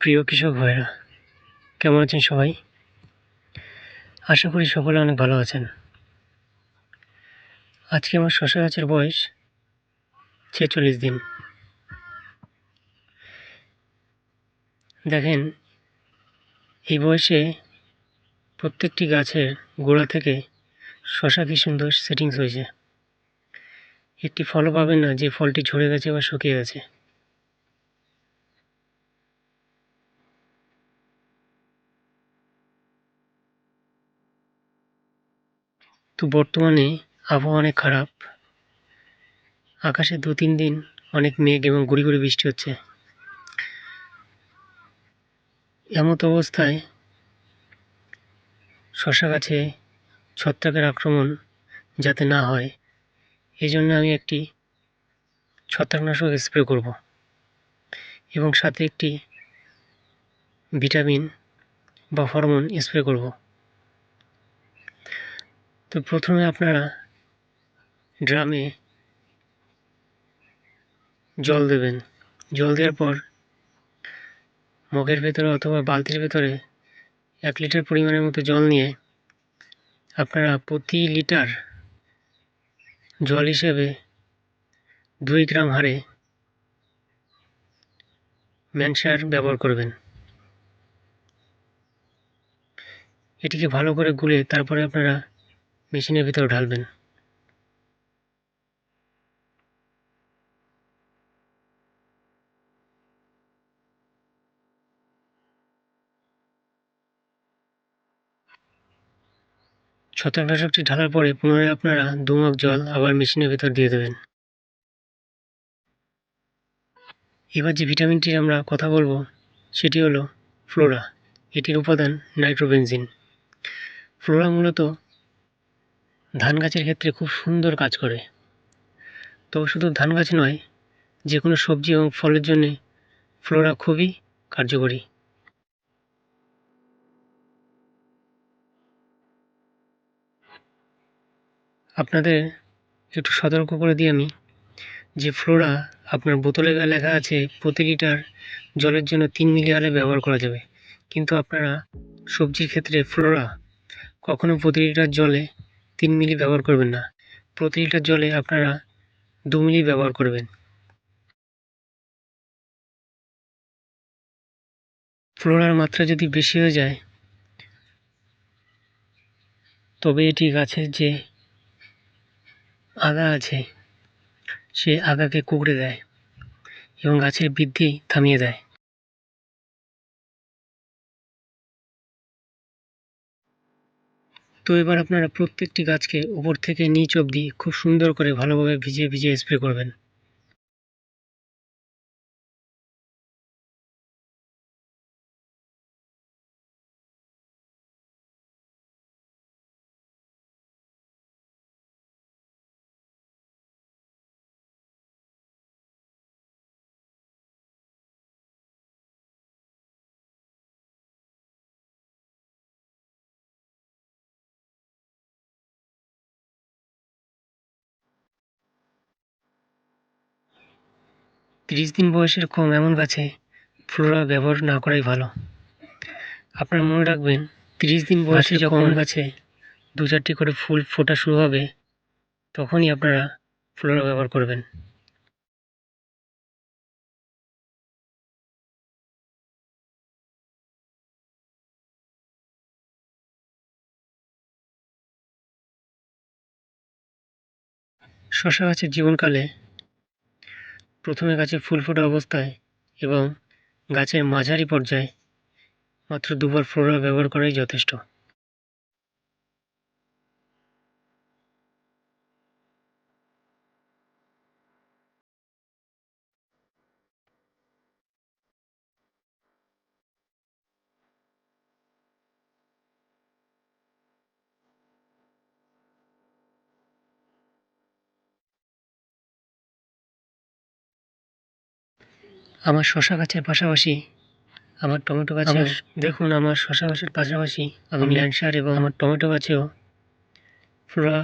প্রিয় কৃষক ভাইরা, কেমন আছেন সবাই? আশা করি সকলে অনেক ভালো আছেন। আজকে আমার শশা গাছের বয়স ছেচল্লিশ দিন। দেখেন, এই বয়সে প্রত্যেকটি গাছের গোড়া থেকে শশা কি সুন্দর সেটিংস হয়েছে। একটি ফলও পাবেন না, যে ফলটি ঝরে গেছে বা শুকিয়ে গেছে। তো বর্তমানে আবহাওয়া অনেক খারাপ। আকাশে দু তিন দিন অনেক মেঘ এবং গুড়ি গুড়ি বৃষ্টি হচ্ছে। এমত অবস্থায় শশা গাছে ছত্রাকের আক্রমণ যাতে না হয় এই জন্য আমি একটি ছত্রাকনাশক স্প্রে করব এবং সাথে একটি ভিটামিন বা হরমোন স্প্রে করব। তো প্রথমে আপনারা ড্রামে জল দেবেন। জল দেওয়ার পর মগের ভেতরে অথবা বালতির ভেতরে এক লিটার পরিমাণের মতো জল নিয়ে আপনারা প্রতি লিটার জল হিসেবে দুই গ্রাম হারে ম্যানসার ব্যবহার করবেন। এটিকে ভালো করে গুলে তারপরে আপনারা মেশিনের ভিতরে ঢালবেন। ছত্রাকনাশকটি ঢালার পরে পুনরায় আপনারা দু মগ জল আবার মেশিনের ভেতর দিয়ে দেবেন। এবার যে ভিটামিনটির আমরা কথা বলব, সেটি হলো ফ্লোরা। এটির উপাদান নাইট্রোবেনজিন। ফ্লোরা মূলত ধান গাছের ক্ষেত্রে খুব সুন্দর কাজ করে। তবে শুধু ধান গাছ নয় যে কোনো সবজি এবং ফলের জন্য ফ্লোরা খুবই কার্যকরী। আপনাদের একটু সতর্ক করে দিই আমি যে ফ্লোরা আপনার বোতলে লেখা আছে, প্রতি লিটার জলের জন্য তিন মিলি হারে ব্যবহার করা যাবে। কিন্তু আপনারা সবজির ক্ষেত্রে ফ্লোরা কখনো প্রতি লিটার জলে তিন মিলি ব্যবহার করবেন না। প্রতি লিটার জলে আপনারা দু মিলি ব্যবহার করবেন। ফ্লোরার মাত্রা যদি বেশি হয়ে যায়, তবে এটি গাছের যে আগা আছে, সে আগাকে কুকড়ে দেয় এবং গাছের বৃদ্ধি থামিয়ে দেয়। তো এবার আপনারা প্রত্যেকটি গাছকে উপর থেকে নিচ অবধি খুব সুন্দর করে ভালোভাবে ভিজিয়ে ভিজিয়ে স্প্রে করবেন। তিরিশ দিন বয়সের কম এমন গাছে ফ্লোরা ব্যবহার না করাই ভালো। আপনারা মনে রাখবেন তিরিশ দিন বয়সে যখন গাছে দু চারটি করে ফুল ফোটা শুরু হবে তখনই আপনারা ফ্লোরা ব্যবহার করবেন। শশা গাছের জীবনকালে প্রথমে গাছে ফুল ফোটা অবস্থায় এবং গাছের মাঝারি পর্যায়ে মাত্র দুবার ফ্লোরা ব্যবহার করাই যথেষ্ট। আমার শশা গাছের পাশাপাশি আমার টমেটো গাছে দেখুন আমার শশা গাছের পাশাপাশি আমি ল্যান্সার এবং আমার টমেটো গাছেও ফ্লোরা